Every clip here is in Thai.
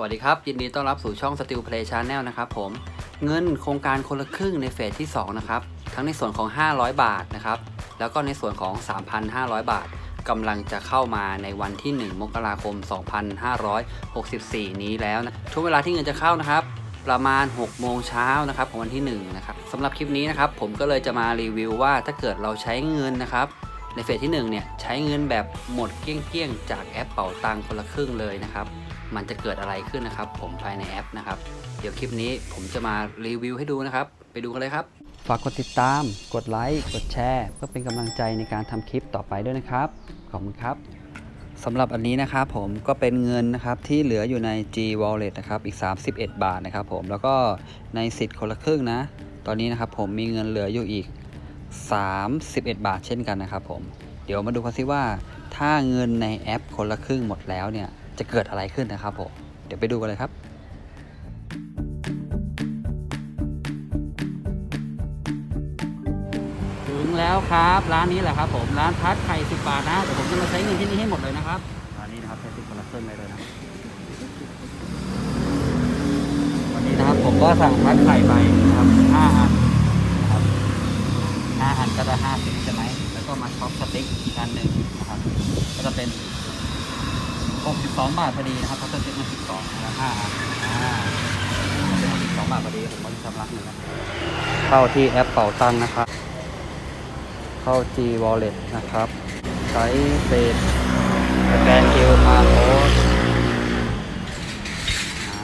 วัสดีครับ ยินดีต้อนรับสู่ช่อง Steel Play Channel นะครับผมเงินโครงการคนละครึ่งในเฟสที่ 2 นะครับ ทั้งในส่วนของ 500 บาทนะครับ แล้วก็ในส่วนของ 3,500 บาทกำลังจะเข้ามาในวันที่ 1 มกราคม 2564 นี้แล้วนะช่วงเวลาที่เงินจะเข้านะครับ ประมาณ 6 โมงเช้านะครับของวันที่ 1 นะครับสำหรับคลิปนี้นะครับผมก็เลยจะมารีวิวว่าถ้าเกิดเราใช้เงินนะครับในเฟสที่1เนี่ยใช้เงินแบบหมดเกลี้ยงๆจากแอปเป๋าตังคนละครึ่งเลยนะครับ มันจะเกิดอะไรขึ้นนะครับ ผมภายในแอปนะครับ เดี๋ยวคลิปนี้ผมจะมารีวิวให้ดูนะครับ ไปดูกันเลยครับ ฝากกดติดตาม กดไลค์กดแชร์เพื่อเป็นกำลังใจในการทำคลิปต่อไปด้วยนะครับ ขอบคุณครับสำหรับอันนี้นะครับผมก็เป็นเงินนะครับที่เหลืออยู่ใน G Wallet นะครับอีก 31 บาทนะครับผมแล้วก็ในสิทธิ์คนละครึ่งนะ ตอนนี้นะครับผมมีเงินเหลืออยู่อีก 31 บาทเช่นกันนะครับผมเดี๋ยวมาดูกันสิว่า ถ้าเงินในแอปคนละครึ่งหมดแล้วเนี่ย จะเกิดอะไรขึ้นนะครับผม เดี๋ยวไปดูกันเลยครับถึงแล้วครับ ร้านนี้แหละครับผมร้านพัดไข่สิบบาทนะเดี๋ยวผมจะมาใช้เงินที่นี่ให้หมดเลยนะครับร้านนี้นะครับใช้สิบคนละครึ่งเลยเลยนะวันนี้นะครับผมก็สั่งพัดไข่ไปนะครับห้าอันนะครับห้าอันก็ได้ห้าสิบใช่ไหมแล้วก็มาช็อปสติ๊กอีกอันหนึ่งนะครับ ก็จะเป็น หกสิบสองบาทพอดีนะครับพัดสติ๊กมาสิบสองแล้วห้าอันอ่าเป็นหกสิบสองบาทพอดีผมก็จะชำระเงินแล้วเข้าที่แอปเป่าตังค์นะครับ เข้า G Wallet นะครับ ใช้เฟซสแกน QR code อ่า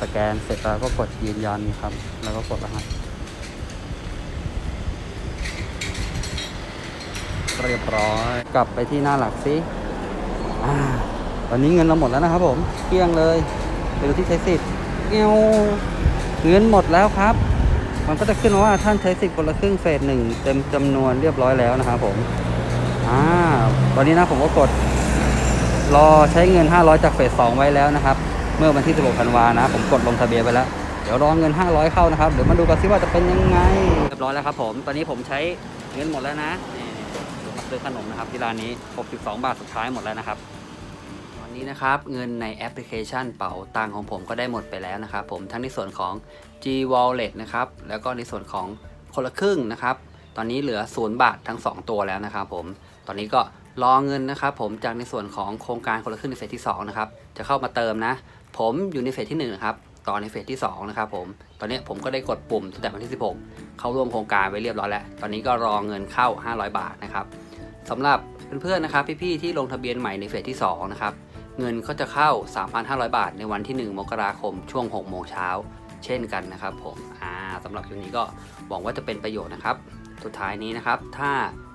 สแกนเสร็จแล้วก็กดยืนยันครับ แล้วก็กดรหัสเรียบร้อย กลับไปที่หน้าหลักสิ อ่าตอนนี้เงินเราหมดแล้วนะครับผมเกลี้ยงเลยไปดูที่ใช้สิทธิ์เงี้ยวเงินหมดแล้วครับ มันก็จะขึ้นว่าท่านใช้สิทธิ์คนละครึ่งเฟสหนึ่งเต็มจำนวนเรียบร้อยแล้วนะครับผมอ่าตอนนี้นะผมก็กด รอใช้เงิน 500 จากเฟส2ไว้แล้วนะครับ เมื่อวันที่ 16ธันวานะผมกดลงทะเบียนไปแล้วเดี๋ยวรอเงิน 500 เข้านะครับเดี๋ยวมาดูกันซิว่าจะเป็นยังไงเรียบร้อยแล้วครับผม ตอนนี้ผมใช้เงินหมดแล้วนะ ซื้อขนมนะครับที่ร้านนี้ 62 บาทสุดท้ายหมดแล้วนะครับวันนี้นะครับเงินในแอปพลิเคชันเป๋าตังของผมก็ได้หมดไปแล้วนะครับผมทั้งในส่วนของ G Wallet นะครับแล้วก็ในส่วนของคนละครึ่งนะครับตอนนี้เหลือ 0 บาททั้ง 2 ตัวแล้วนะครับผมตอนนี้ก็รอเงินนะครับผมจากในส่วนของโครงการคนละครึ่งในเฟสที่2นะครับจะเข้ามาเติมนะ ผมอยู่ในเฟสที่1นะครับตอนในเฟสที่2นะครับผมตอนนี้ผมก็ได้กดปุ่มตั้งแต่วันที่ 16 เข้าร่วมโครงการไว้เรียบร้อยแล้ว ตอนนี้ก็รอเงินเข้า 500 บาทนะครับ สำหรับเพื่อนๆนะครับพี่ๆที่ลงทะเบียนใหม่ในเฟสที่2นะครับเงินก็จะเข้า 3,500 บาท ในวันที่ 1 มกราคมช่วง 6 โมงเช้า เช่นกันนะครับผมอ่าสำหรับคลิปนี้ก็หวังว่าจะเป็นประโยชน์นะครับ สุดท้ายนี้นะครับ ถ้า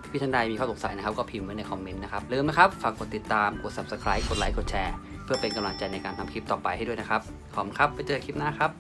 พี่ท่านใดมีข้อสงสัยนะครับ ก็พิมพ์ไว้ในคอมเมนต์นะครับลืมนะครับ ฝากกดติดตาม กด subscribe กดไลค์ กดแชร์ เพื่อเป็นกำลังใจในการทำคลิปต่อไปให้ด้วยนะครับ ขอบคุณครับ ไปเจอคลิปหน้าครับ